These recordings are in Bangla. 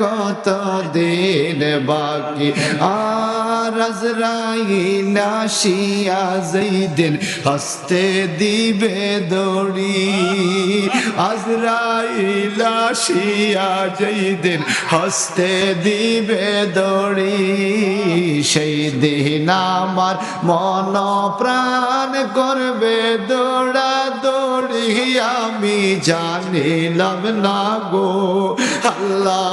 কত দিন বাকি? আর আজরাইল আসিয়া যেদিন হস্তে দিবে দড়ি, আজরাইল আসিয়া যেদিন হস্তে দিবে দড়ি সেই দিন আমার মন প্রাণ করবে দৌড়া দৌড়ি আমি জানিলাম না গো, আল্লাহ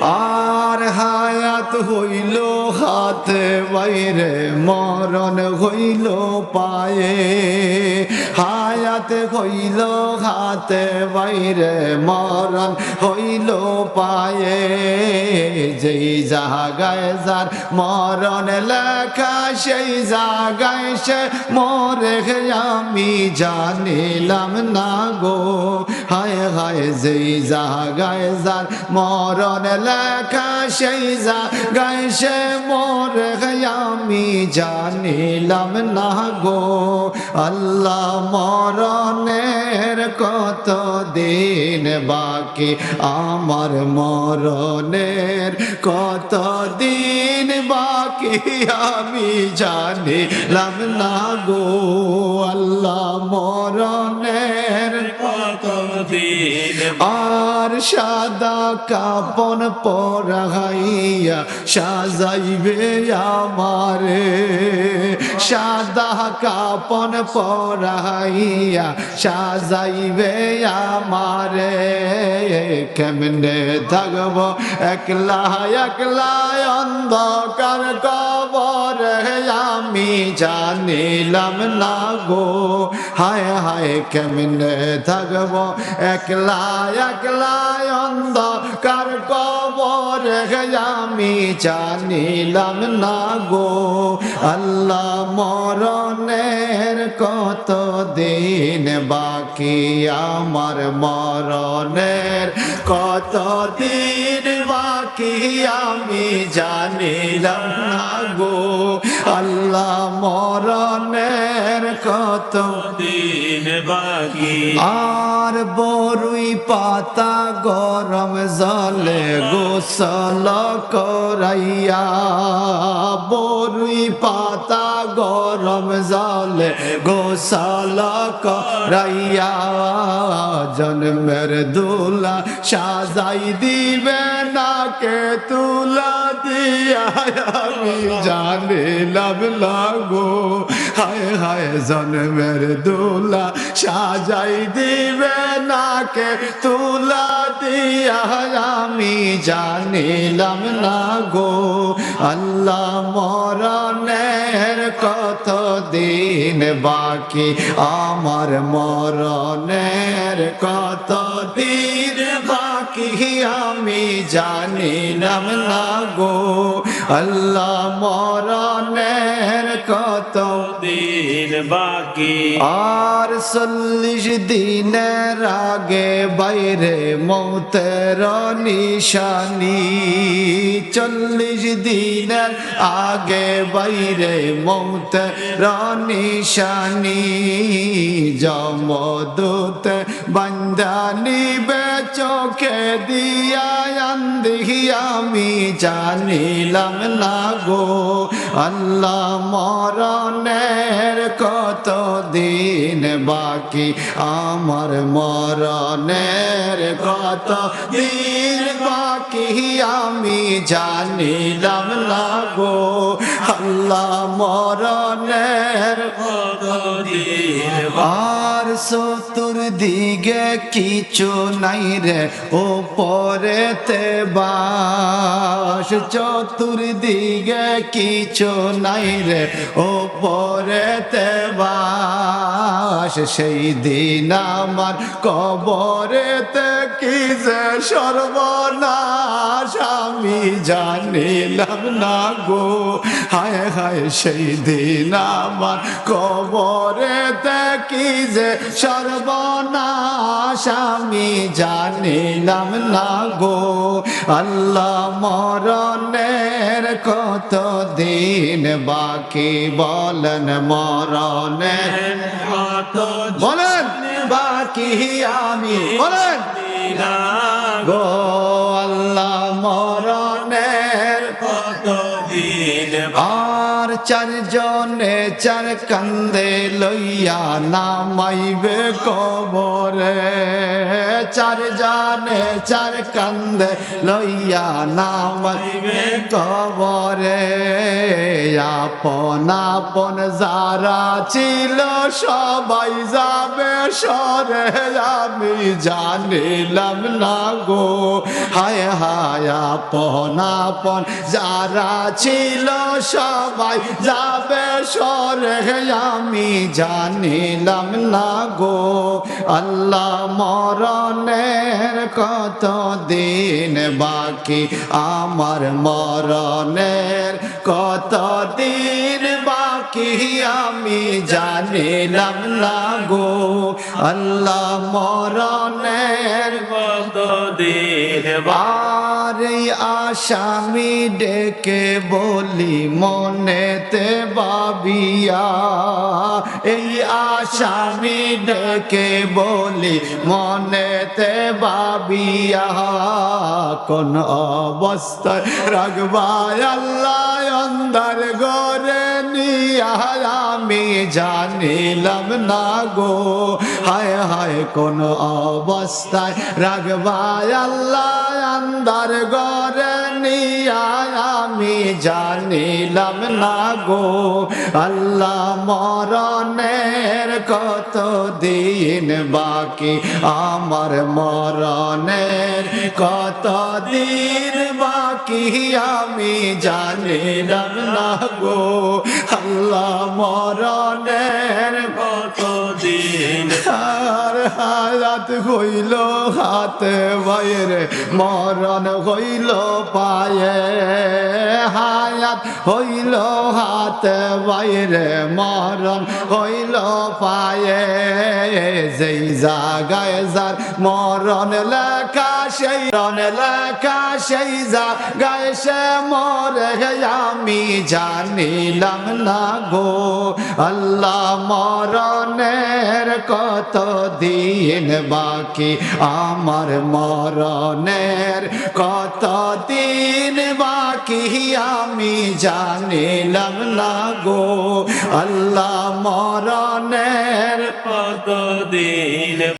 আর হায়াত হইল হাতে, বাইরে মরণ হইল পায়ে। হায়াত হইল হাতে, বাইরে মরণ হইল পায়ে। যেই জাগায় যার মরণ লেখা, সেই জাগায় সে মরে আমি জানিলাম না গো। হায় হায়, যেই জাগায় যার মরণ লেখা, সেই জাগায় সে মরে আমি জানিলাম না গো। আল্লাহ মরণের কত দিন বাকি, আমার মরণের কত দিন বাকি, আমি জানিলাম না গো। সাদা কাপন পরাইয়া সাজাইবে আমারে। সাদা কাপন পরাইয়া সাজাইবে আমারে। কেমনে থাকব? একলা একলা অন্ধকার কবর আমি জানিলাম না গো। হায় হায়, কেমনে থাকব? একলা একলা অন্ধকার কবর আমি জানিলাম না গো। আল্লাহ মরণের কত দিন বাকি, আমার মরণের কত দিন বাকি আমি জানিলাম না গো। আল্লাহ মরণের কত দিন বাকি? আর বরুই পাতা গরম জলে গোসল করাইয়া বরুই পাতা গরম জলে গোসল করাইয়া। জন্মের দুলা সাজাই দিবে নাকে তুলা দিয়া। আমি জানিলাম লাগো। হায় হায় জন্মের দোলা সাজাই দিবে নাকে তুলা দিয়া। আমি জানিলাম না গো আল্লাহ মরণের কত দিন বাকি আমার মরণের কত দিন? বাকি আমি জানিলাম না গো? আল্লাহ মরণের কত দিন বাকি? আর চল্লিশ দিনের আগে বাইরে মৌতের নিশানি। চল্লিশ দিনের আগে বাইরে মৌতের নিশানি। জমদূত বন্দানিবে চোখে দিয়া আন্দি আমি জানিলাম না গো। আল্লাহ মরণের কত দিন বাকি? আমার মরণের কত দিন বাকি? আমি জানিলাম না গো। আল্লাহ মরণের কত দিন আর সত্তর দিগে কিছু নাই রে ও পরেতে বাস চতুর্দিগে কিছু নাই রে ও পরেতে বাস। সেই দিন আমার কবরেতে কি যে সর্বনাশ, আমি জানিলাম না গো। হায় হায়, সেই দিন আমার কবরেতে কি যে সর্বনাশ, আমি জানিলাম না গো। আল্লাহ মরণের কত দিন বাকি? বলেন মরণের কত বলেন। বাকি আমি? বলেন। গো আল্লাহ দিন আর চারজনে চার কান্দে লইয়া নামাইবে কবরে। চার জানে চার কান্দে লইয়া নামাইবে কবরে। আপন আপন যারা ছিল, সবাই যাবে সরে। আমি জানিলাম না গো। হায় হায়, আপন আপন যারা ছিল, সবাই যাবে সরে। আমি জানিলাম না গো। আল্লাহ মরণের কত দিন বাকি? আমার মরণের কত দিন বাকি আমি জানিলাম না গো? আল্লাহ মরণের এই আসামি ডেকে বলি, মনেতে বাবিয়া এই আসামি ডেকে বলি, মনেতে বাবিয়া কোন অবস্থায় রাখবায় আল্লাহ অন্দার গরে নিয়া আমি জানিলাম না গো হায় হায় কোন অবস্থায় রাখবায় আল্লাহ আন্দার গরে নিয়া আমি জানিলাম না গো, আল্লাহ মরণের কত দিন বাকি? আমার মরণের কত দিন বাকি? আমি জানিলাম না গো, আল্লাহ মরণের কত দিন হায়াত হইল হাতে বাইরে, মরণ হইল পায়ে। হায়াত হইল হাতে বাইরে, মরণ হইল পায়ে। যেই জাগায় যার মরণ লেখা রণ লেখা সেই জাগায় সে মরে আমি জানিলাম না গো। আল্লাহ মরণের কত দিন বাকি? আমার মরণের কত দিন বাকি? আমি জানিলাম না গো। আল্লাহ মরণের কত দিন